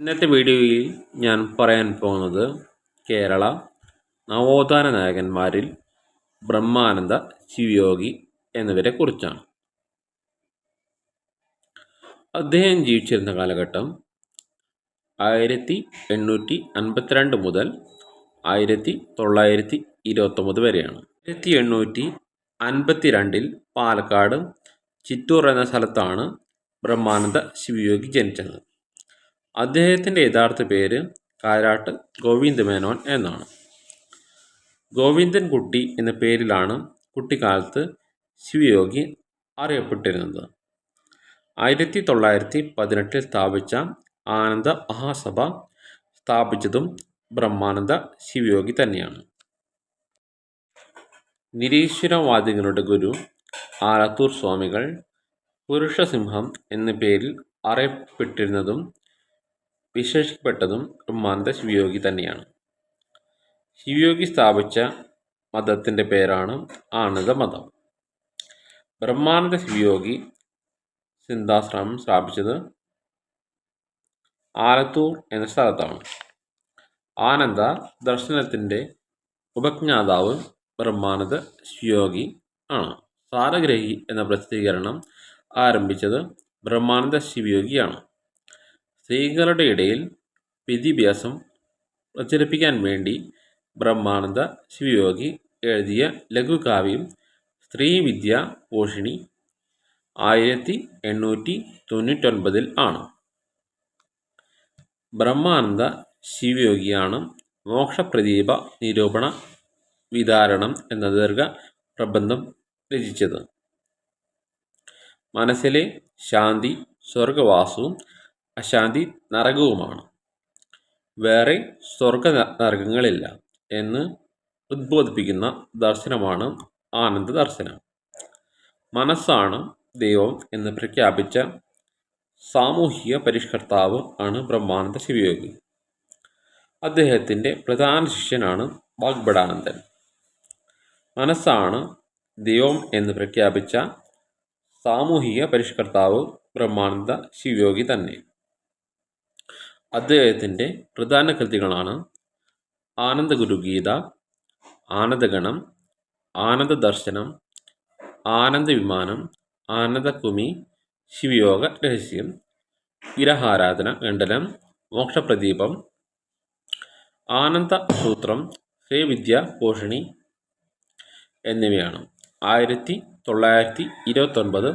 ഇന്നത്തെ വീഡിയോയിൽ ഞാൻ പറയാൻ പോകുന്നത് കേരള നവോത്ഥാന നായകന്മാരിൽ ബ്രഹ്മാനന്ദ ശിവയോഗി എന്നിവരെ കുറിച്ചാണ്. അദ്ദേഹം ജീവിച്ചിരുന്ന കാലഘട്ടം ആയിരത്തി എണ്ണൂറ്റി അൻപത്തിരണ്ട് മുതൽ ആയിരത്തി തൊള്ളായിരത്തി ഇരുപത്തൊമ്പത് വരെയാണ്. ആയിരത്തി എണ്ണൂറ്റി അൻപത്തി രണ്ടിൽ പാലക്കാട് ചിറ്റൂർ എന്ന സ്ഥലത്താണ് ബ്രഹ്മാനന്ദ ശിവയോഗി ജനിച്ചത്. അദ്ദേഹത്തിന്റെ യഥാർത്ഥ പേര് കാരാട്ട് ഗോവിന്ദ് മേനോൻ എന്നാണ്. ഗോവിന്ദൻ കുട്ടി എന്ന പേരിലാണ് കുട്ടിക്കാലത്ത് ശിവയോഗി അറിയപ്പെട്ടിരുന്നത്. ആയിരത്തി തൊള്ളായിരത്തി പതിനെട്ടിൽ സ്ഥാപിച്ച ആനന്ദ മഹാസഭ സ്ഥാപിച്ചതും ബ്രഹ്മാനന്ദ ശിവയോഗി തന്നെയാണ്. നിരീശ്വരവാദികളുടെ ഗുരു ആലത്തൂർ സ്വാമികൾ പുരുഷസിംഹം എന്ന പേരിൽ അറിയപ്പെട്ടിരുന്നതും വിശേഷിക്കപ്പെട്ടതും ഉമ്മാന്ത ശിവയോഗി തന്നെയാണ്. ശിവയോഗി സ്ഥാപിച്ച മതത്തിന്റെ പേരാണ് ആനന്ദ മതം. ബ്രഹ്മാനന്ദ ശിവയോഗി സിന്ധാശ്രമം സ്ഥാപിച്ചത് ആലത്തൂർ എന്ന സ്ഥലത്താണ്. ആനന്ദ ദർശനത്തിന്റെ ഉപജ്ഞാതാവ് ബ്രഹ്മാനന്ദ ശിവയോഗി ആണ്. സാരഗ്രഹി എന്ന പ്രസിദ്ധീകരണം ആരംഭിച്ചത് ബ്രഹ്മാനന്ദ ശിവയോഗിയാണ്. സ്ത്രീകളുടെ ഇടയിൽ വിദ്യാഭ്യാസം പ്രചരിപ്പിക്കാൻ വേണ്ടി ബ്രഹ്മാനന്ദ ശിവയോഗി എഴുതിയ ലഘുകാവ്യം സ്ത്രീവിദ്യ പോഷിണി ആയിരത്തി എണ്ണൂറ്റി തൊണ്ണൂറ്റൊൻപതിൽ ആണ്. ബ്രഹ്മാനന്ദ ശിവയോഗിയാണ് മോക്ഷപ്രദീപ നിരൂപണ വിതാരണം എന്ന ദീർഘ പ്രബന്ധം രചിച്ചത്. മനസ്സിലെ ശാന്തി സ്വർഗവാസവും അശാന്തി നരകവുമാണ്. വേറെ സ്വർഗ നരകങ്ങളില്ല എന്ന് ഉദ്ബോധിപ്പിക്കുന്ന ദർശനമാണ് ആനന്ദ ദർശനം മനസ്സാണ് ദൈവം എന്ന് പ്രഖ്യാപിച്ച സാമൂഹിക പരിഷ്കർത്താവ് ആണ് ബ്രഹ്മാനന്ദ ശിവയോഗി. അദ്ദേഹത്തിന്റെ പ്രധാന ശിഷ്യനാണ് വാഗ്ബടാനന്ദൻ മനസ്സാണ് ദൈവം എന്ന് പ്രഖ്യാപിച്ച സാമൂഹിക പരിഷ്കർത്താവ് ബ്രഹ്മാനന്ദ ശിവയോഗി തന്നെ. അദ്ദേഹത്തിന്റെ പ്രധാന കൃതികളാണ് ആനന്ദഗുരുഗീത ആനന്ദഗണം ആനന്ദദർശനം ആനന്ദവിമാനം ആനന്ദകുമി ശിവയോഗ രഹസ്യം വിരഹാരാധന ഖണ്ഡനം മോക്ഷപ്രദീപം ആനന്ദസൂത്രം ശ്രീവിദ്യ പോഷണി എന്നിവയാണ്. ആയിരത്തി തൊള്ളായിരത്തി ഇരുപത്തൊൻപത്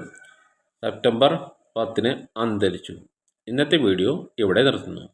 സെപ്റ്റംബർ പത്തിന് അന്തരിച്ചു. ഇന്നത്തെ വീഡിയോ ഇവിടെ നിർത്തുന്നു.